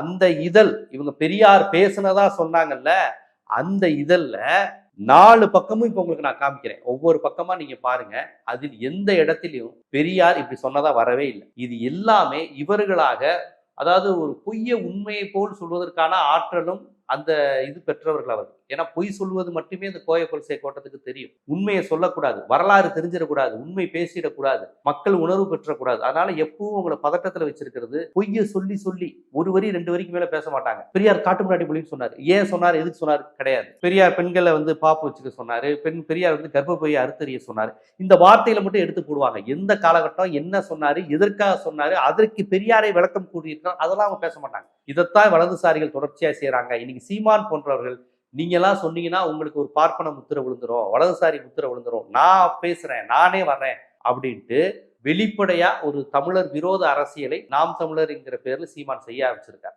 அந்த இதழ் இவங்க பெரியார் பேசுனதா சொன்னாங்கல்ல அந்த இதழ்ல நாலு பக்கமும் இப்ப உங்களுக்கு நான் காமிக்கிறேன். ஒவ்வொரு பக்கமா நீங்க பாருங்க. அதில் எந்த இடத்திலையும் பெரியார் இப்படி சொன்னதா வரவே இல்லை. இது எல்லாமே இவர்களாக அதாவது ஒரு பொய்ய உண்மையை போல் சொல்வதற்கான ஆற்றலும் அந்த இது பெற்றவர்கள் அவர். ஏன்னா பொய் சொல்வது மட்டுமே இந்த கோய கொள்சை கோட்டத்துக்கு தெரியும். உண்மையை சொல்லக்கூடாது. வரலாறு தெரிஞ்சிடக்கூடாது. உண்மை பேசிடக்கூடாது. மக்கள் உணர்வு பெற்றக்கூடாது. அதனால எப்பவும் உங்களை பதட்டத்துல வச்சிருக்கிறது. பொய்யை சொல்லி சொல்லி ஒரு வரி ரெண்டு வரிக்கு மேல பேச மாட்டாங்க. பெரியார் காட்டு முன்னாடி மொழின்னு சொன்னார். ஏன் சொன்னார்? எதுக்கு சொன்னார்? கிடையாது. பெரியார் பெண்களை வந்து பாப்பு வச்சுக்க சொன்னாரு. பெண் பெரியார் வந்து கர்ப்பப்பையை அறுத்தறிய சொன்னார். இந்த வார்த்தையில மட்டும் எடுத்து போடுவாங்க. எந்த காலகட்டம் என்ன சொன்னாரு? எதற்காக சொன்னாரு? அதற்கு பெரியாரை விளக்கம் கூறியிருக்கார் அதெல்லாம் அவங்க பேச மாட்டாங்க. இதைத்தான் வலதுசாரிகள் தொடர்ச்சியா செய்கிறாங்க இன்னைக்கு சீமான் போன்றவர்கள் நீங்க எல்லாம் சொன்னீங்கன்னா உங்களுக்கு ஒரு பார்ப்பன முத்திரை விழுந்துரும். வலதுசாரி முத்திரை விழுந்துரும். நான் பேசுறேன் நானே வர்றேன் அப்படின்ட்டு வெளிப்படையா ஒரு தமிழர் விரோத அரசியலை நாம் தமிழர் என்கிற பேர்ல சீமான் செய்ய ஆரம்பிச்சிருக்காரு.